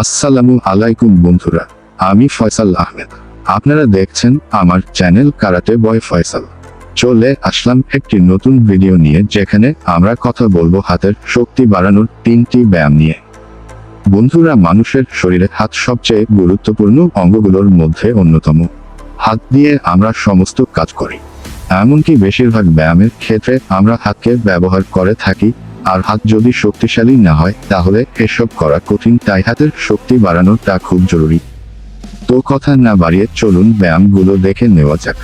আসসালামু আলাইকুম বন্ধুরা, আমি ফয়সাল আহমেদ। আপনারা দেখছেন আমার চ্যানেল কারাটে বয় ফয়সাল। চলে আসলাম একটি নতুন ভিডিও নিয়ে, যেখানে আমরা কথা বলব হাতের শক্তি বাড়ানোর তিনটি ব্যায়াম নিয়ে। বন্ধুরা, মানুষের শরীরে হাত সবচেয়ে গুরুত্বপূর্ণ অঙ্গগুলোর মধ্যে অন্যতম। হাত দিয়ে আমরা সমস্ত কাজ করি। এমনকি বেশিরভাগ ব্যায়ামের ক্ষেত্রে আমরা হাতকে ব্যবহার করে থাকি আর হাত যদি শক্তিশালী না হয়, তাহলে এসব করা কঠিন। তাই হাতের শক্তি বাড়ানোটা খুব জরুরি। তো কথা না বাড়িয়ে চলুন ব্যায়ামগুলো দেখে নেওয়া যাক।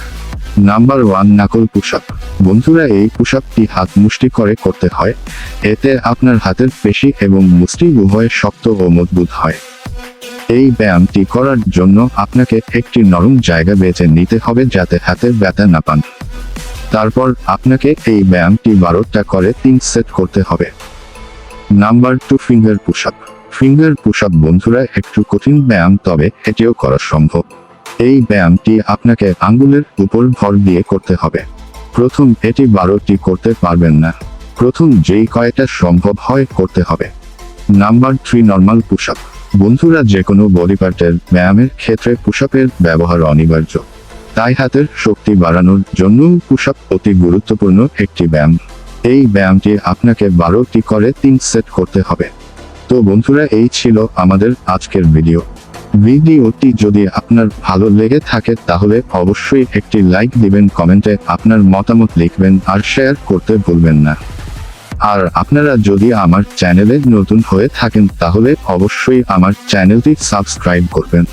Number one, knuckle pushup. বন্ধুরা, এই পুশআপটি হাত মুষ্টি করে করতে হয়। এতে আপনার হাতের পেশি এবং মুষ্টি উভয় শক্ত ও মজবুত হয়। এই ব্যায়ামটি করার জন্য আপনাকে একটি নরম জায়গা বেছে নিতে হবে যাতে হাতের ব্যথা না পান। তারপর আপনাকে এই ব্যায়ামটি বারোটা করে তিন সেট করতে হবে। Number two finger pushup finger pushup বন্ধুরা, একটু কঠিন ব্যায়াম, তবে এটিও করা সম্ভব। এই ব্যায়ামটি আপনাকে আঙ্গুলের উপর ভর দিয়ে করতে হবে। প্রথম, এটি বারোটি করতে পারবেন না। প্রথম, যেই কয়টা সম্ভব হয়, করতে হবে। নাম্বার থ্রি নর্মাল পুশআপ বন্ধুরা যে কোনো বডি পার্টের ব্যায়ামের ক্ষেত্রে পুশআপের ব্যবহার অনিবার্য। তাই হাতের শক্তি বাড়ানোর জন্য পুশআপ অতি গুরুত্বপূর্ণ একটি ব্যায়াম। এই ব্যায়ামটি আপনাকে বারোটি করে তিন সেট করতে হবে। তো বন্ধুরা, এই ছিল আমাদের আজকের ভিডিও। ভিডিওটি যদি আপনার ভালো লেগে থাকে, তাহলে অবশ্যই একটি লাইক দিবেন, কমেন্টে আপনার মতামত লিখবেন আর শেয়ার করতে ভুলবেন না। আর আপনারা যদি আমার চ্যানেলে নতুন হয়ে থাকেন, তাহলে অবশ্যই আমার চ্যানেলটি সাবস্ক্রাইব করবেন।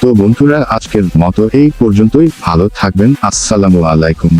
তো বন্ধুরা আজকের মতো এই পর্যন্তই। ভালো থাকবেন। আসসালামু আলাইকুম।